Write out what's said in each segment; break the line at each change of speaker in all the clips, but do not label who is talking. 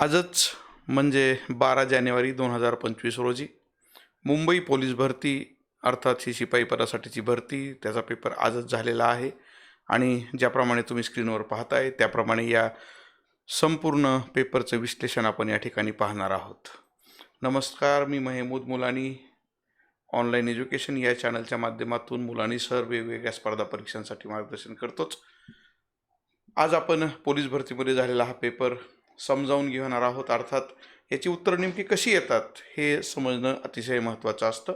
आजच म्हणजे बारा जानेवारी दोन हजार पंचवीस रोजी मुंबई पोलीस भरती अर्थात ही शिपाई पदासाठीची भरती त्याचा पेपर आजच झालेला आहे. आणि ज्याप्रमाणे तुम्ही स्क्रीनवर पाहताय त्याप्रमाणे या संपूर्ण पेपरचं विश्लेषण आपण या ठिकाणी पाहणार आहोत. नमस्कार मी महमूद मुलानी ऑनलाईन एज्युकेशन या चॅनलच्या माध्यमातून मुलांनी सर वेगवेगळ्या स्पर्धा परीक्षांसाठी मार्गदर्शन करतोच. आज आपण पोलीस भरतीमध्ये झालेला हा पेपर समजावून घेणार आहोत. अर्थात याची उत्तरं नेमकी कशी येतात हे समजणं अतिशय महत्त्वाचं असतं.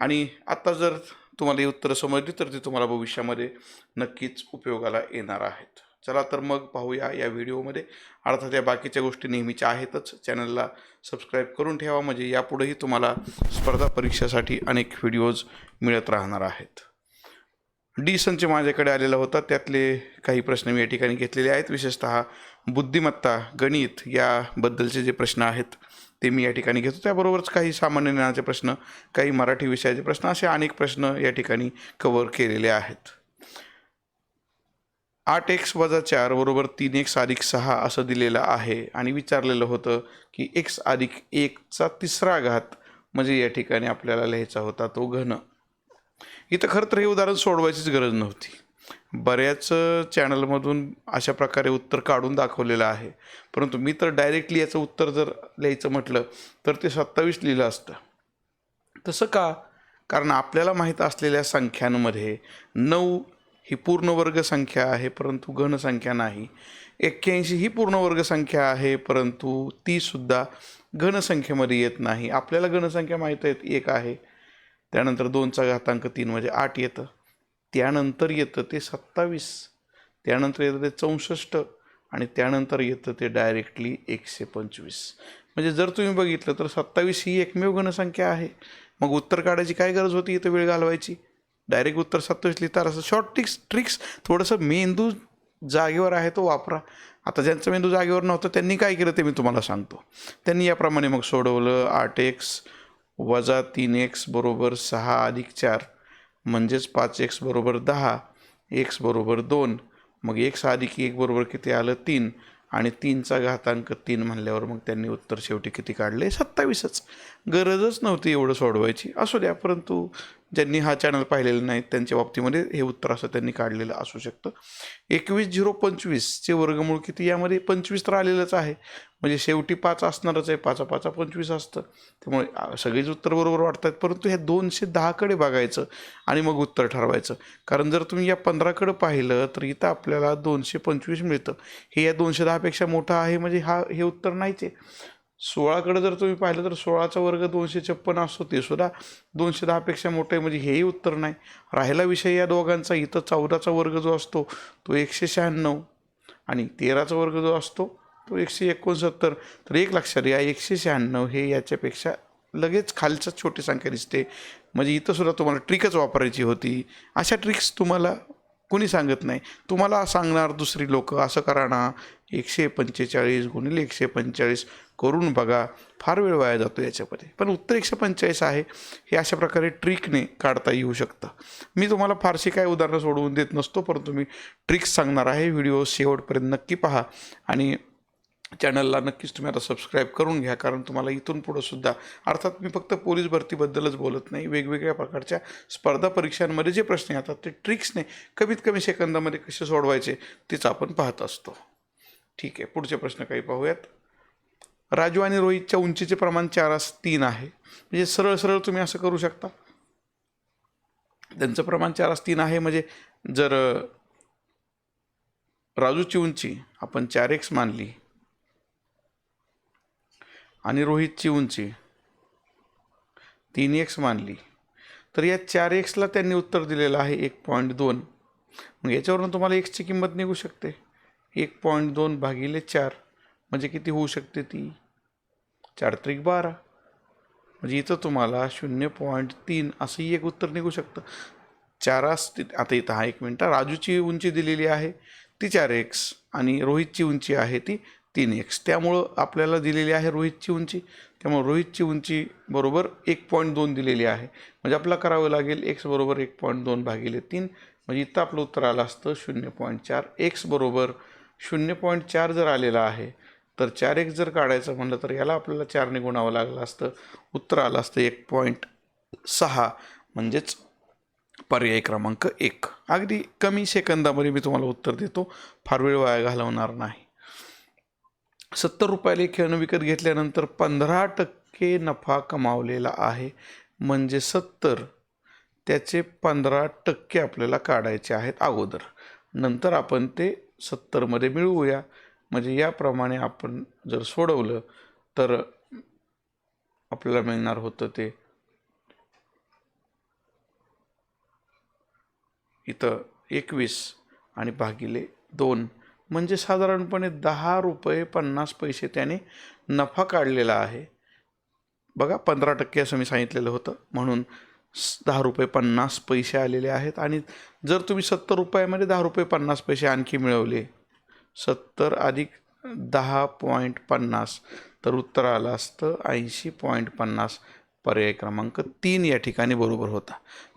आणि आत्ता जर तुम्हाला ही उत्तरं समजली तर ती तुम्हाला भविष्यामध्ये नक्कीच उपयोगाला येणार आहेत. चला तर मग पाहूया या व्हिडिओमध्ये. अर्थात या बाकीच्या गोष्टी नेहमीच्या आहेतच. चॅनलला सबस्क्राईब करून ठेवा म्हणजे यापुढेही तुम्हाला स्पर्धा परीक्षेसाठी अनेक व्हिडिओज मिळत राहणार आहेत. डी संच माझ्याकडे आलेला होता. त्यातले काही प्रश्न मी या ठिकाणी घेतलेले आहेत. विशेषतः बुद्धिमत्ता गणित याबद्दलचे जे प्रश्न आहेत ते मी या ठिकाणी घेतो. त्याबरोबरच काही सामान्य ज्ञानाचे प्रश्न काही मराठी विषयाचे प्रश्न असे अनेक प्रश्न या ठिकाणी कवर केलेले आहेत. आठ एक्स वजा चार बरोबर तीन एक्स अधिक सहा असं दिलेलं आहे. आणि विचारलेलं होतं की एक्स अधिक एकचा तिसरा घात म्हणजे या ठिकाणी आपल्याला लिहायचा होता तो घन. इथं खरं तर हे उदाहरण सोडवायचीच गरज नव्हती. बऱ्याच चॅनलमधून अशा प्रकारे उत्तर काढून दाखवलेलं आहे. परंतु मी तर डायरेक्टली याचं उत्तर जर लिहायचं म्हटलं तर ते सत्तावीस लिहिलं असतं. तसं का? कारण आपल्याला माहीत असलेल्या संख्यांमध्ये नऊ ही पूर्णवर्ग संख्या आहे परंतु घनसंख्या नाही. एक्क्याऐंशी ही पूर्णवर्ग संख्या आहे परंतु तीसुद्धा घनसंख्येमध्ये येत नाही. आपल्याला घनसंख्या माहीत आहेत एक आहे. त्यानंतर दोनचा घातांक तीन म्हणजे आठ येतं. त्यानंतर येतं ते सत्तावीस त्यानंतर येतं ते चौसष्ट आणि त्यानंतर येतं ते डायरेक्टली एकशे पंचवीस. म्हणजे जर तुम्ही बघितलं तर सत्तावीस ही एकमेव घनसंख्या आहे. मग उत्तर काढायची काय गरज होती इथं वेळ घालवायची? डायरेक्ट उत्तर सत्तावीस लिहिता असं. शॉर्ट ट्रिक्स ट्रिक्स थोडंसं मेंदू जागेवर आहे तो वापरा. आता ज्यांचं मेंदू जागेवर नव्हतं त्यांनी काय केलं ते मी तुम्हाला सांगतो. त्यांनी याप्रमाणे मग सोडवलं आठ एक्स वजा तीन एक्स बरोबर सहा अधिक चार. म्हणजेच पाच एक्स बरोबर दहा एक्स बरोबर दोन मग एक्स अधिक एक बरोबर किती आलं तीन आणि तीनचा घातांक तीन म्हणल्यावर मग त्यांनी उत्तर शेवटी किती काढले? सत्तावीसच. गरजच नव्हती एवढं सोडवायची. असू द्या परंतु ज्यांनी हा चॅनल पाहिलेला नाही त्यांच्या बाबतीमध्ये हे उत्तर असं त्यांनी काढलेलं असू शकतं. एकवीस झिरो पंचवीसचे वर्गमूळ किती? यामध्ये पंचवीस तर आलेलंच आहे. म्हणजे शेवटी पाच असणारच आहे. पाचा पाचा पंचवीस असतं. त्यामुळे सगळेच उत्तर बरोबर वाटतात. परंतु ह्या दोनशे दहाकडे बघायचं आणि मग उत्तर ठरवायचं. कारण जर तुम्ही या पंधराकडे पाहिलं तर इथं आपल्याला दोनशे पंचवीस मिळतं. हे या दोनशे दहापेक्षा मोठं आहे म्हणजे हा हे उत्तर नाहीच आहे. सोळाकडे जर तुम्ही पाहिलं तर सोळाचा वर्ग दोनशे छप्पन असतो ते सुद्धा दोनशे दहापेक्षा मोठं आहे म्हणजे हेही उत्तर नाही. राहिला विषय या दोघांचा इथं चौदाचा वर्ग जो असतो तो एकशे शहाण्णव आणि तेराचा वर्ग जो असतो तो एकशे एकोणसत्तर. तर एक लक्षात या एकशे शहाण्णव हे याच्यापेक्षा लगेच खालचं छोटी संख्या दिसते. म्हणजे इथंसुद्धा तुम्हाला ट्रिकच वापरायची होती. अशा ट्रिक्स तुम्हाला कोणी सांगत नाही. तुम्हाला सांगणार दुसरी लोक असं करा ना. एकशे पंचेचाळीस गुणिले एकशे पंचेचाळीस करून बघा. फार वेळ वाया जातो याच्यामध्ये. पण उत्तर एकशे पंचेचाळीस आहे. हे अशा प्रकारे ट्रिकने काढता येऊ शकतं. मी तुम्हाला फारशी काय उदाहरणं सोडवून देत नसतो परंतु मी ट्रिक्स सांगणार आहे. व्हिडिओ शेवटपर्यंत नक्की पहा. आणि चॅनलला नक्कीच तुम्ही आता सबस्क्राईब करून घ्या कारण तुम्हाला इथून पुढं सुद्धा अर्थात मी फक्त पोलीस भरतीबद्दलच बोलत नाही वेगवेगळ्या प्रकारच्या स्पर्धा परीक्षांमध्ये जे प्रश्न येतात ते ट्रिक्सने कमीत कमी सेकंदामध्ये कसे सोडवायचे तेच आपण पाहत असतो. ठीक आहे पुढचे प्रश्न काही पाहूयात. राजू आणि रोहितच्या उंचीचे प्रमाण चारास तीन आहे. म्हणजे सरळ सरळ तुम्ही असं करू शकता. त्यांचं प्रमाण चारास तीन आहे म्हणजे जर राजूची उंची आपण चार एक्स मानली आणि रोहितची उंची तीन एक्स मानली. तर या चार एक्सला त्यांनी उत्तर दिलेलं आहे एक पॉईंट दोन. मग याच्यावरून तुम्हाला एक्सची किंमत निघू शकते. एक पॉईंट दोन भागिले चार. म्हणजे किती होऊ शकते ती? चार त्रिक बारा. म्हणजे इथं तुम्हाला शून्य पॉईंट तीन असंही एक उत्तर निघू शकतं. चारास आता इथं हा एक मिनटं राजूची उंची दिलेली आहे. ती चार एक्स आणि रोहितची उंची आहे ती तीन एक्स त्यामुळं आपल्याला दिलेली आहे रोहितची उंची. त्यामुळे रोहितची उंची बरोबर एक पॉईंट दोन दिलेली आहे. म्हणजे आपला करावं लागेल एक्स बरोबर एक पॉईंट दोन भागिले तीन. म्हणजे इथं आपलं उत्तर आलं असतं शून्य पॉईंट चार. एक्स बरोबर शून्य पॉईंट चार जर आलेला आहे तर चार एक्स जर काढायचं म्हणलं तर याला आपल्याला चारने गुणावं लागलं असतं. उत्तर आलं असतं एक पॉईंट सहा. म्हणजेच पर्याय क्रमांक एक. अगदी कमी सेकंदामध्ये मी तुम्हाला उत्तर देतो. फार वेळ वाया घालवणार नाही. सत्तर रुपयाला खेळणं विकत घेतल्यानंतर पंधरा टक्के नफा कमावलेला आहे. म्हणजे सत्तर त्याचे पंधरा टक्के आपल्याला काढायचे आहेत अगोदर. नंतर आपण ते सत्तरमध्ये मिळवूया. म्हणजे याप्रमाणे आपण जर सोडवलं तर आपल्याला मिळणार होतं ते इथं एकवीस आणि भागिले दोन. म्हणजे साधारणपणे दहा रुपये पन्नास पैसे त्याने नफा काढलेला आहे. बघा पंधरा टक्के असं मी सांगितलेलं होतं. म्हणून दहा रुपये पन्नास पैसे आलेले आहेत. आणि जर तुम्ही सत्तर रुपयामध्ये दहा रुपये पन्नास पैसे आणखी मिळवले सत्तर अधिक दहा पॉईंट पन्नास तर उत्तर आलं असतं ऐंशी पॉईंट पन्नास. पर्याय क्रमांक तीन या ठिकाणी बरोबर होता.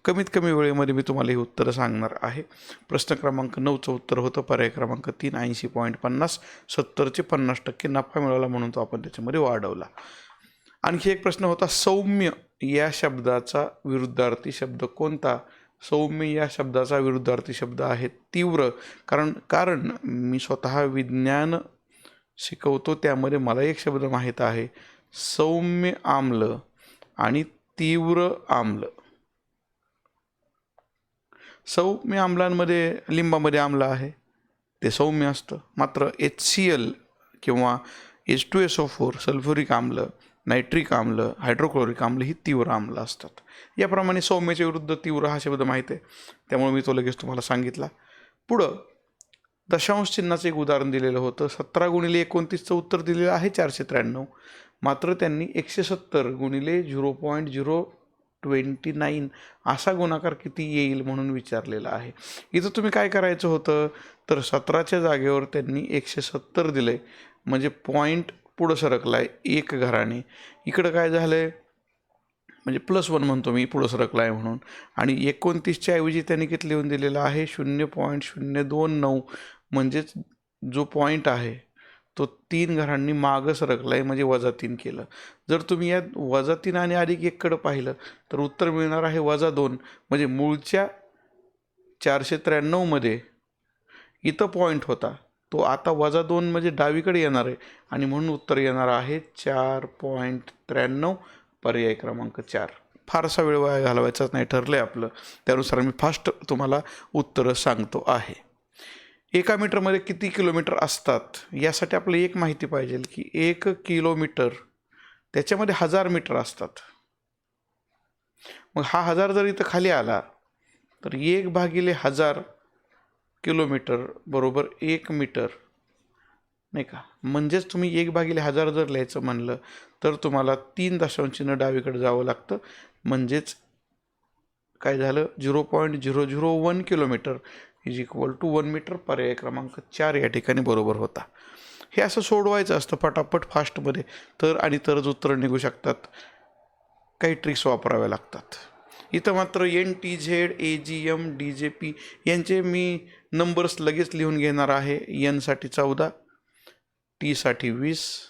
कमीत कमी वेळेमध्ये मी तुम्हाला ही उत्तरं सांगणार आहे. प्रश्न क्रमांक नऊचं उत्तर होतं. पर्याय क्रमांक तीन ऐंशी पॉईंट पन्नास सत्तरचे पन्नास टक्के नफा मिळवला म्हणून तो आपण त्याच्यामध्ये वाढवला. आणखी एक प्रश्न होता सौम्य या शब्दाचा विरुद्धार्थी शब्द कोणता? सौम्य या शब्दाचा विरुद्धार्थी शब्द आहे तीव्र. कारण कारण मी स्वतः विज्ञान शिकवतो त्यामध्ये मला एक शब्द माहीत आहे. सौम्य आम्ल. आणि तीव्र आम्ल. सौम्य आम्लांमध्ये लिंबामध्ये आम्ल आहे. ते सौम्य असतं. मात्र एच सी एल किंवा H two S O four sulphuric आम्ल नायट्रिक आम्ल हायड्रोक्लोरिक आम्ल ही तीव्र आम्ल असतात. याप्रमाणे सौम्याच्या विरुद्ध तीव्र हा शब्द माहीत आहे. त्यामुळे मी तो लगेच तुम्हाला सांगितला. पुढं दशांश चिन्हाचं एक उदाहरण दिलेलं होतं. सतरा गुणिले एकोणतीसचं उत्तर दिलेलं आहे चारशे त्र्याण्णव. मात्र त्यांनी एकशे सत्तर गुणिले zero point zero twenty nine असा गुणाकार किती येईल म्हणून विचारलेला आहे. इथं तुम्ही काय करायचं होतं? तर सतराच्या जागेवर त्यांनी एकशे सत्तर दिले. म्हणजे पॉईंट पुढं सरकला आहे एक घराने इकडं काय झालं आहे म्हणजे प्लस वन म्हणतो मी पुढं सरकला आहे म्हणून. आणि एकोणतीसच्या ऐवजी त्यांनी किती लिहून दिलेलं आहे? शून्य पॉईंट शून्य दोन नऊ. म्हणजेच जो पॉईंट आहे तो तीन घरांनी मागं सरकला आहे म्हणजे वजा तीन केलं. जर तुम्ही या वजा तीन आणि अधिक एककडं पाहिलं तर उत्तर मिळणार आहे वजा दोन. म्हणजे मूळच्या चारशे त्र्याण्णवमध्ये इथं पॉईंट होता. तो आता वजा दोन म्हणजे डावीकडे येणार आहे. आणि म्हणून उत्तर येणार आहे चार पॉईंट त्र्याण्णव पर्याय क्रमांक चार. फारसा वेळ वाया घालवायचाच नाही ठरलं आहे आपलं. त्यानुसार मी फास्ट तुम्हाला उत्तरं सांगतो आहे. एका मीटरमध्ये किती किलोमीटर असतात? यासाठी आपल्याला एक माहिती पाहिजे की एक किलोमीटर त्याच्यामध्ये हजार मीटर असतात. मग हा हजार जर इथं खाली आला तर एक भागिले हजार किलोमीटर बरोबर एक मीटर. नाही का? म्हणजेच तुम्ही एक भागिले हजार जर लिहायचं म्हणलं तर तुम्हाला तीन दशांशीनं डावीकडे जावं लागतं. म्हणजेच काय झालं? Zero point zero zero one kilometre. Is equal to one metre पर्याय क्रमांक चार या ठिकाणी बरोबर होता. हे असं सोडवायचं असतं पटापट फास्टमध्ये तर आणि तरच उत्तरं निघू शकतात. काही ट्रिक्स वापराव्या लागतात. इथं मात्र N T Z A G M D J P यांचे मी नंबर्स लगेच लिहून घेणार आहे. एनसाठी चौदा टीसाठी वीस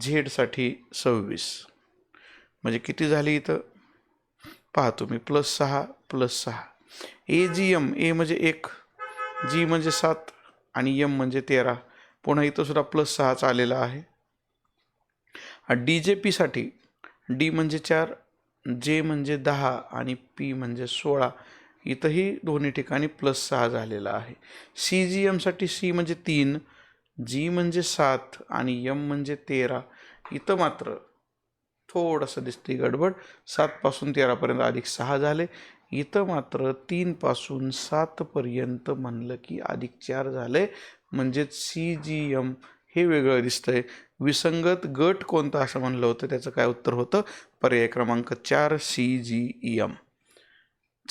झेडसाठी सव्वीस. म्हणजे किती झाली इथं? पाहतो मी प्लस सहा प्लस सहा. ए जी एम ए म्हणजे एक जी म्हणजे सात आणि एम म्हणजे तेरा. पुन्हा इथं सुद्धा प्लस सहाच आलेला आहे. डी जे पीसाठी डी म्हणजे चार जे म्हणजे दहा आणि पी म्हणजे सोळा. इथंही दोन्ही ठिकाणी प्लस सहा झालेला आहे. सी जी एमसाठी सी म्हणजे तीन जी म्हणजे सात आणि यम म्हणजे तेरा. इथं मात्र थोडंसं दिसते गडबड. सातपासून तेरापर्यंत अधिक सहा झाले. इथं मात्र तीनपासून सातपर्यंत म्हणलं की अधिक चार झाले. म्हणजेच सी जी एम हे वेगळं दिसतंय. विसंगत गट कोणता असं म्हणलं होतं? त्याचं काय उत्तर होतं? पर्याय क्रमांक चार सी जी एम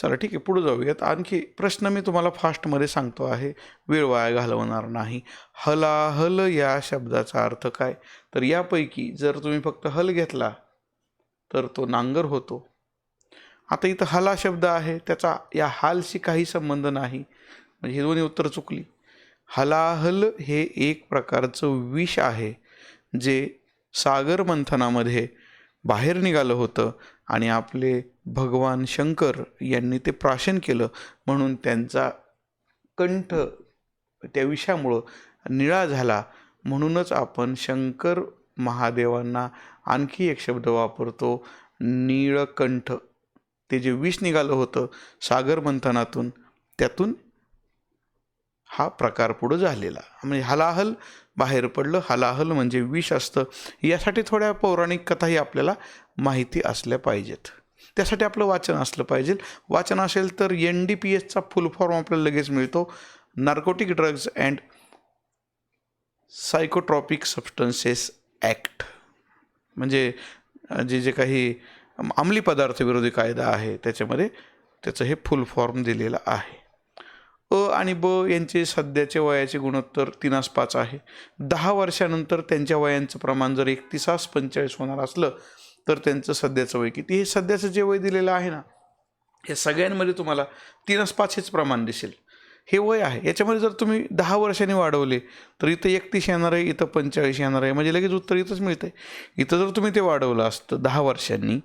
चला ठीक आहे पुढे जाऊयात. आणखी प्रश्न मी तुम्हाला फास्टमध्ये सांगतो आहे. वेळ वाया घालवणार नाही. हलाहल या शब्दाचा अर्थ काय? तर यापैकी जर तुम्ही फक्त हल घेतला तर तो नांगर होतो. आता इथं हला शब्द आहे त्याचा या हालशी काही संबंध नाही. म्हणजे ही दोन्ही उत्तर चुकली. हलाहल हे एक प्रकारचं विष आहे जे सागर मंथनामध्ये बाहेर निघालं होतं आणि आपले भगवान शंकर यांनी ते प्राशन केलं. म्हणून त्यांचा कंठ त्या विषामुळं निळा झाला. म्हणूनच आपण शंकर महादेवांना आणखी एक शब्द वापरतो नीळकंठ. ते जे विष निघालं होतं सागर मंथनातून त्यातून हा प्रकार पुढं झालेला. म्हणजे हलाहल बाहेर पडलं. हलाहल म्हणजे विष असतं. यासाठी थोड्या पौराणिक कथाही आपल्याला माहिती असल्या पाहिजेत. त्यासाठी आपलं वाचन असलं पाहिजे वाचन असेल तर एन डी पी एसचा फुल फॉर्म आपल्याला लगेच मिळतो. Narcotic drugs and psychotropic substances act म्हणजे जे जे काही अंमली पदार्थ विरोधी कायदा आहे त्याच्यामध्ये त्याचं हे फुल फॉर्म दिलेलं आहे. अ आणि ब यांचे सध्याचे वयाचे गुणोत्तर तीनास पाच आहे. दहा वर्षानंतर त्यांच्या वयांचं प्रमाण जर एकतीसास पंचेचाळीस होणार असलं तर त्यांचं सध्याचं वय किती? हे सध्याचं जे वय दिलेलं आहे ना हे सगळ्यांमध्ये तुम्हाला तीनच पाच हेच प्रमाण दिसेल. हे वय आहे. याच्यामध्ये जर तुम्ही दहा वर्षांनी वाढवले तर इथं एकतीस येणार आहे इथं पंचेचाळीस येणार आहे. म्हणजे लगेच उत्तर इथंच मिळतं आहे इथं जर तुम्ही ते वाढवलं असतं दहा वर्षांनी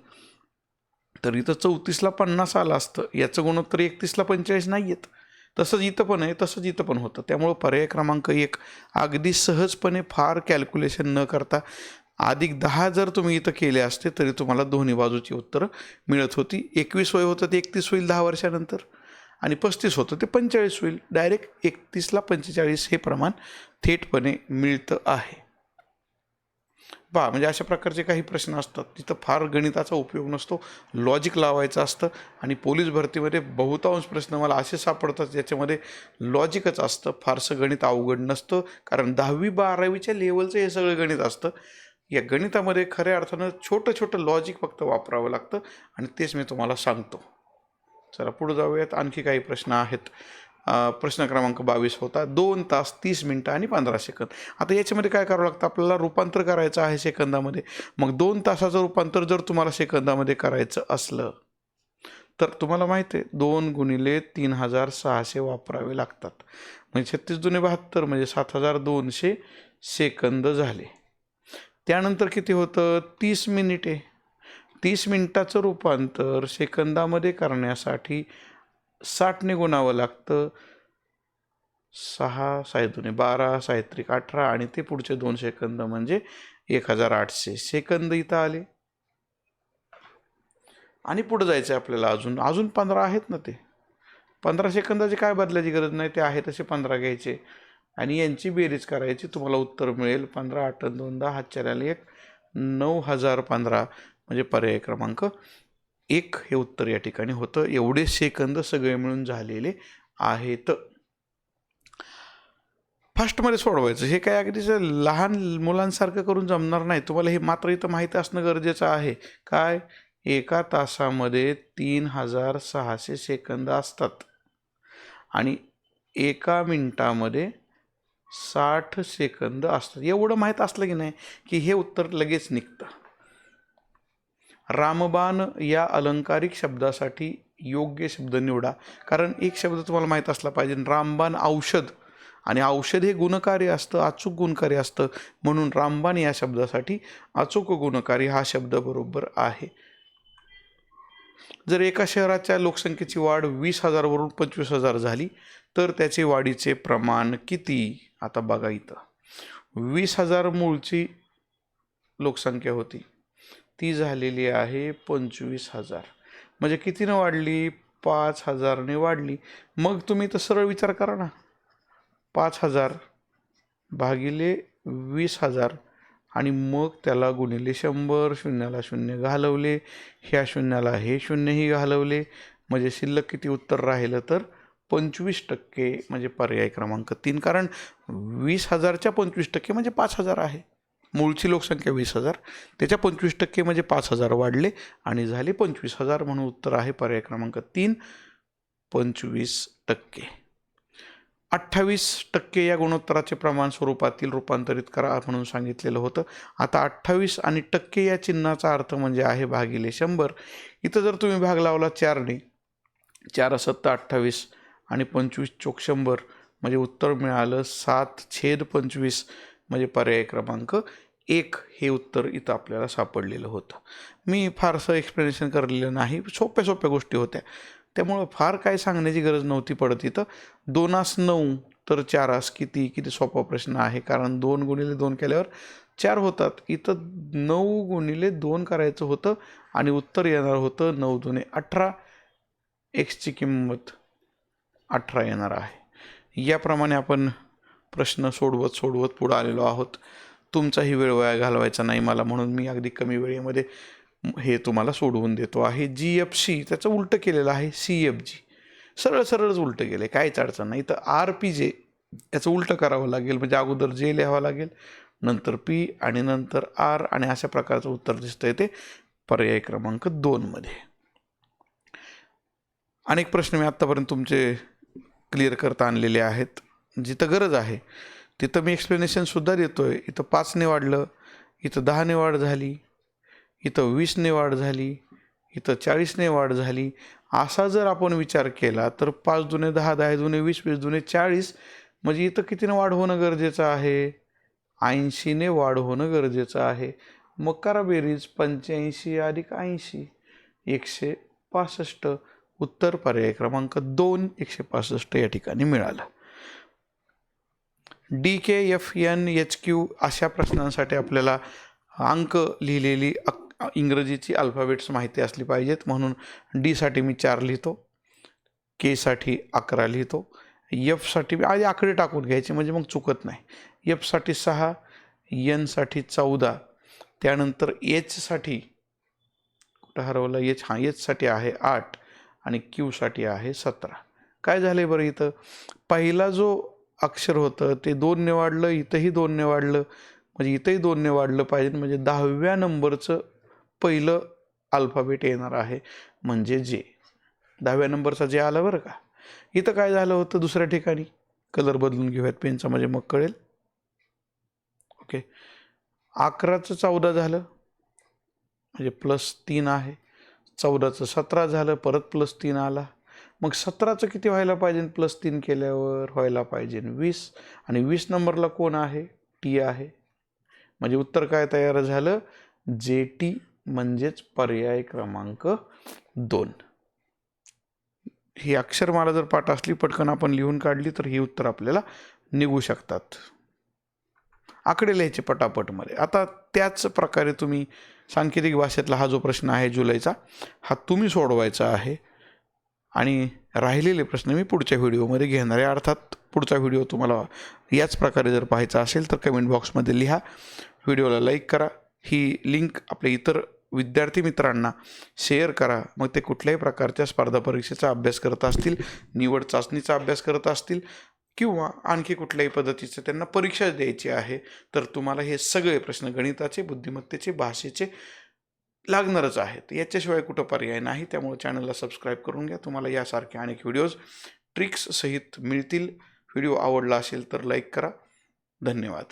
तर इथं चौतीसला पन्नास आलं असतं. याचं गुणोत्तर एकतीसला पंचेचाळीस नाही येत तसंच इथं पण आहे तसंच इथं पण होतं. त्यामुळं पर्याय क्रमांक एक. अगदी सहजपणे फार कॅल्क्युलेशन न करता अधिक दहा जर तुम्ही इथं केले असते तरी तुम्हाला दोन्ही बाजूची उत्तरं मिळत होती. एकवीस वय होतं ते एकतीस होईल दहा वर्षानंतर. आणि पस्तीस होतं ते पंचेचाळीस होईल. डायरेक्ट एकतीसला पंचेचाळीस हे प्रमाण थेटपणे मिळतं आहे. पहा म्हणजे अशा प्रकारचे काही प्रश्न असतात. तिथं फार गणिताचा उपयोग नसतो. लॉजिक लावायचं असतं आणि पोलीस भरतीमध्ये बहुतांश प्रश्न मला असे सापडतात ज्याच्यामध्ये लॉजिकच असतं. फारसं गणित अवघड नसतं. कारण दहावी बारावीच्या लेवलचं हे सगळं गणित असतं. या गणितामध्ये खऱ्या अर्थानं छोटं छोटं लॉजिक फक्त वापरावं लागतं. आणि तेच मी तुम्हाला सांगतो. चला पुढे जाऊयात. आणखी काही प्रश्न आहेत. प्रश्न क्रमांक बावीस होता. दोन तास तीस मिनटं आणि पंधरा सेकंद. आता याच्यामध्ये काय करावं लागतं? आपल्याला रूपांतर करायचं आहे सेकंदामध्ये. मग दोन तासाचं रूपांतर जर तुम्हाला सेकंदामध्ये करायचं असलं तर तुम्हाला माहिती आहे दोन गुणिले तीन हजार सहाशे वापरावे लागतात. म्हणजे छत्तीस दुने बहात्तर म्हणजे सात हजार दोनशे सेकंद झाले. त्यानंतर किती होतं? तीस मिनिटे. तीस मिनिटाचं रूपांतर सेकंदामध्ये करण्यासाठी साठने गुणावं लागतं. सहा सायदुने बारा सायत्रिक अठरा आणि ते पुढचे दोन सेकंद म्हणजे एक हजार आठशे सेकंद इथं आले. आणि पुढं जायचं आहे आपल्याला अजून. अजून पंधरा आहेत ना ते. पंधरा सेकंदाची काय बदलायची गरज नाही. ते आहे तसे पंधरा घ्यायचे. आणि यांची बेरीज करायची. तुम्हाला उत्तर मिळेल. पंधरा आठ दोन दहा हातच्या आले एक नऊ हजार पंधरा म्हणजे पर्याय क्रमांक एक हे उत्तर या ठिकाणी होतं. एवढे सेकंद सगळे मिळून झालेले आहेत. फास्टमध्ये सोडवायचं. हे काय अगदीच लहान मुलांसारखं करून जमणार नाही. तुम्हाला हे मात्र इथं माहिती असणं गरजेचं आहे. काय? एका तासामध्ये तीन हजार सहाशे सेकंद असतात. आणि एका मिनटामध्ये साठ सेकंद असतात. एवढं माहीत असलं की नाही की हे उत्तर लगेच निघतं. रामबाण या अलंकारिक शब्दासाठी योग्य शब्द निवडा. कारण एक शब्द तुम्हाला माहीत असला पाहिजे रामबाण औषध. आणि औषध हे गुणकारी असतं अचूक गुणकारी असतं. म्हणून रामबाण या शब्दासाठी अचूक गुणकारी हा शब्द बरोबर आहे. जर एका शहराच्या लोकसंख्येची वाढ वीस हजारवरून पंचवीस हजार झाली तर त्याचे वाढीचे प्रमाण किती? आता बघा इथं. वीस हजार मूळची लोकसंख्या होती. ती झालेली आहे पंचवीस हजार. म्हणजे कितीनं वाढली? पाच हजारने वाढली. मग तुम्ही तर सरळ विचार करा ना. पाच हजार भागिले वीस हजार आणि मग त्याला गुणिले शंभर शून्याला शून्य घालवले. ह्या शून्याला हे शून्यही घालवले. म्हणजे शिल्लक किती उत्तर राहिलं तर पंचवीस टक्के म्हणजे पर्याय क्रमांक तीन. कारण वीस हजारच्या पंचवीस टक्के म्हणजे पाच हजार आहे. मूळची लोकसंख्या वीस हजार. त्याच्या पंचवीस टक्के म्हणजे पाच हजार वाढले आणि झाले पंचवीस हजार म्हणून उत्तर आहे पर्याय क्रमांक तीन पंचवीस टक्के. अठ्ठावीस टक्के या गुणोत्तराचे प्रमाण स्वरूपातील रूपांतरित करा म्हणून सांगितलेलं होतं. आता अठ्ठावीस आणि टक्के या चिन्हाचा अर्थ म्हणजे आहे भागिले शंभर. इथं जर तुम्ही भाग लावला चारने चार सत्ता अठ्ठावीस आणि पंचवीस चोक शंभर म्हणजे उत्तर मिळालं सात छेद पंचवीस. म्हणजे पर्याय क्रमांक एक हे उत्तर इथं आपल्याला सापडलेलं होतं. मी फारसं एक्सप्लेनेशन करलेलं नाही सोप्या सोप्या गोष्टी होत्या. त्यामुळं फार काय सांगण्याची गरज नव्हती पडत इथं. दोनास नऊ तर चारास किती किती सोपा प्रश्न आहे? कारण दोन गुणिले दोन केल्यावर चार होतात. इथं नऊ गुणिले दोन करायचं होतं आणि उत्तर येणार होतं नऊ दुने अठरा. एक्सची किंमत अठरा येणार आहे. याप्रमाणे आपण प्रश्न सोडवत सोडवत पुढं आलेलो आहोत. तुमचाही वेळ वाया घालवायचा नाही मला म्हणून मी अगदी कमी वेळेमध्ये हे तुम्हाला सोडवून देतो आहे. जी एफ सी त्याचं उलटं केलेलं आहे. सी एफ जी सरळ सरळच उलटं केलं आहे काहीच अडचण नाही. तर आर पी जे याचं उलटं करावं लागेल. म्हणजे अगोदर जे लिहावं लागेल. नंतर पी आणि नंतर आर आणि अशा प्रकारचं उत्तर दिसतं आहे ते पर्याय क्रमांक दोनमध्ये अनेक प्रश्न मी आत्तापर्यंत तुमचे क्लिअर करता आणलेले आहेत. जिथं गरज आहे तिथं मी एक्सप्लेनेशनसुद्धा देतो आहे इथं पाचने वाढलं इथं दहाने वाढ झाली इथं वीसने वाढ झाली इथं चाळीसने वाढ झाली. असा जर आपण विचार केला तर पाच जुने दहा दहा जुने वीस वीस जुने चाळीस म्हणजे इथं कितीने वाढ होणं गरजेचं आहे? ऐंशीने वाढ होणं गरजेचं आहे. मग करा बेरीज पंच्याऐंशी अधिक ऐंशी एकशे पासष्ट. उत्तर पर्याय क्रमांक दोन एकशे पासष्ट या ठिकाणी मिळालं. D K F N H Q अशा प्रश्नांसाठी आपल्याला अंक लिहिलेली अक इंग्रजीची अल्फाबेट्स माहिती असली पाहिजेत. म्हणून डीसाठी मी चार लिहितो. केसाठी अकरा लिहितो. एफसाठी आधी आकडे टाकून घ्यायचे म्हणजे मग चुकत नाही. एफसाठी सहा एनसाठी चौदा. त्यानंतर एचसाठी कुठं हरवलं? एच हां एचसाठी आहे आठ आणि क्यूसाठी आहे सतरा. काय झालं आहे बरं इथं? पहिला जो अक्षर होतं ते दोनने वाढलं इथंही दोनने वाढलं. म्हणजे इथंही दोनने वाढलं पाहिजे. म्हणजे दहाव्या नंबरचं पहिलं अल्फाबेट येणार आहे. म्हणजे जे. दहाव्या नंबरचा जे आलं बरं का? इथं काय झालं होतं दुसऱ्या ठिकाणी? कलर बदलून घेऊयात. पेनचा म्हणजे मग कळेल. ओके अकराचं चौदा झालं. म्हणजे प्लस तीन आहे. चौदाचं सतरा झालं. परत प्लस तीन आला. मग सतराचं किती व्हायला पाहिजे? प्लस तीन केल्यावर व्हायला पाहिजे. वीस. आणि वीस नंबरला कोण आहे? टी आहे. म्हणजे उत्तर काय तयार झालं? जे टी म्हणजेच पर्याय क्रमांक दोन. ही अक्षरमाला जर पाठ असली पटकन आपण लिहून काढली तर ही उत्तर आपल्याला निघू शकतात. आकडे लिहायचे पटापटमध्ये. आता त्याच प्रकारे तुम्ही सांकेतिक भाषेतला हा जो प्रश्न आहे जुलैचा हा तुम्ही सोडवायचा आहे. आणि राहिलेले प्रश्न मी पुढच्या व्हिडिओमध्ये घेणार आहे. अर्थात पुढचा व्हिडिओ तुम्हाला याच प्रकारे जर पाहायचा असेल तर कमेंट बॉक्समध्ये लिहा. व्हिडिओला लाईक करा. ही लिंक आपल्या इतर विद्यार्थी मित्रांना शेअर करा. मग ते कुठल्याही प्रकारच्या स्पर्धा परीक्षेचा अभ्यास करत असतील निवड चाचणीचा अभ्यास करत असतील किंवा आणखी कुठल्याही पद्धतीचं त्यांना परीक्षा द्यायची आहे तर तुम्हाला हे सगळे प्रश्न गणिताचे बुद्धिमत्तेचे भाषेचे लागणारच आहेत. याच्याशिवाय कुठं पर्याय नाही. त्यामुळे चॅनलला सबस्क्राईब करून घ्या. तुम्हाला यासारखे अनेक व्हिडिओज ट्रिक्स सहित मिळतील. व्हिडिओ आवडला असेल तर लाईक करा. धन्यवाद.